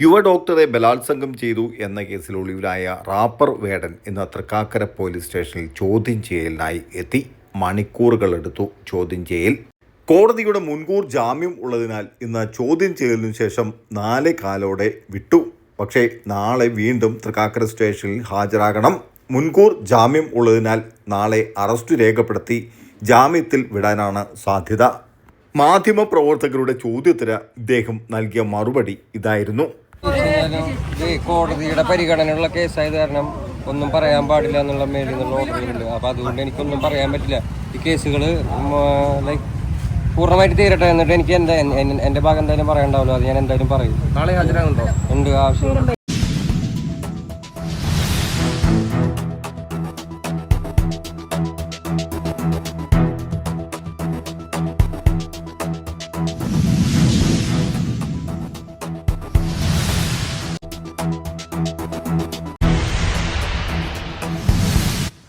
യുവ ഡോക്ടറെ ബലാത്സംഗം ചെയ്തു എന്ന കേസിൽ ഒളിവിലായ റാപ്പർ വേടൻ ഇന്ന് തൃക്കാക്കര പോലീസ് സ്റ്റേഷനിൽ ചോദ്യം ചെയ്യലിനായി എത്തി. മണിക്കൂറുകളെടുത്തു ചോദ്യം ചെയ്യൽ. കോടതിയുടെ മുൻകൂർ ജാമ്യം ഉള്ളതിനാൽ ഇന്ന് ചോദ്യം ചെയ്യലിനു ശേഷം നാല് കാലോടെ വിട്ടു. പക്ഷേ നാളെ വീണ്ടും തൃക്കാക്കര സ്റ്റേഷനിൽ ഹാജരാകണം. മുൻകൂർ ജാമ്യം ഉള്ളതിനാൽ നാളെ അറസ്റ്റ് രേഖപ്പെടുത്തി ജാമ്യത്തിൽ വിടാനാണ് സാധ്യത. മാധ്യമപ്രവർത്തകരുടെ ചോദ്യത്തിന് ഇദ്ദേഹം നൽകിയ മറുപടി ഇതായിരുന്നു. ഇത് കോടതിയുടെ പരിഗണനയുള്ള കേസായത് കാരണം ഒന്നും പറയാൻ പാടില്ല എന്നുള്ള മേലിൽ നിന്നുള്ള ഓർഡറുകളുണ്ട് അപ്പോൾ അതുകൊണ്ട് എനിക്കൊന്നും പറയാൻ പറ്റില്ല. ഈ കേസുകൾ ലൈക്ക് പൂർണമായിട്ട് തീരട്ടെ എന്നിട്ട് എനിക്ക് എന്താ എൻ- എൻ- എന്റെ ഭാഗം എന്തായാലും പറയണ്ടാവല്ലോ. അത് ഞാൻ എന്തായാലും പറയും. നാളെ ഹാജരാകുന്നുണ്ടോ? ഉണ്ട് ആവശ്യം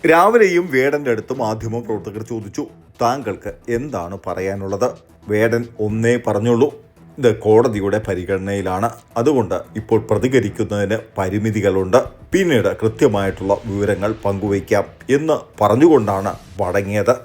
രാവിലെയും വേടന്റെ അടുത്ത് മാധ്യമ പ്രവർത്തകർ ചോദിച്ചു. താങ്കൾക്ക് എന്താണ് പറയാനുള്ളത്? വേടൻ ഒന്നേ പറഞ്ഞുള്ളൂ. ഇത് കോടതിയുടെ പരിഗണനയിലാണ്. അതുകൊണ്ട് ഇപ്പോൾ പ്രതികരിക്കുന്നതിന് പരിമിതികളുണ്ട്. പിന്നീട് കൃത്യമായിട്ടുള്ള വിവരങ്ങൾ പങ്കുവയ്ക്കാം എന്ന് പറഞ്ഞുകൊണ്ടാണ് മടങ്ങിയത്